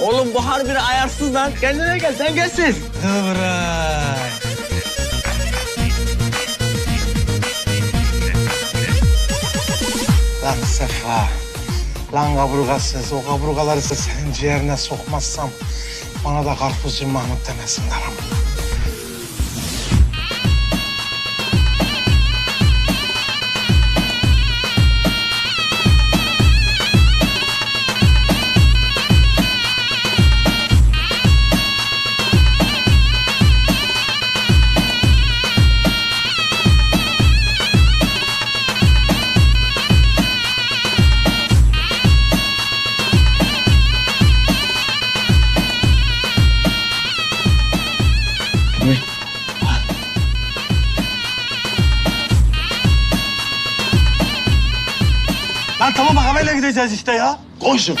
Oğlum bu harbi ayarsız lan. Kendine gel sen gelsin. Kıvray. Lan Sefa. Lan kaburgasız. O kaburgaları senin ciğerine sokmazsam bana da karpuzcu Mahmut demesinler ama. Lan tamam haberle gideceğiz işte ya. Koy şunu.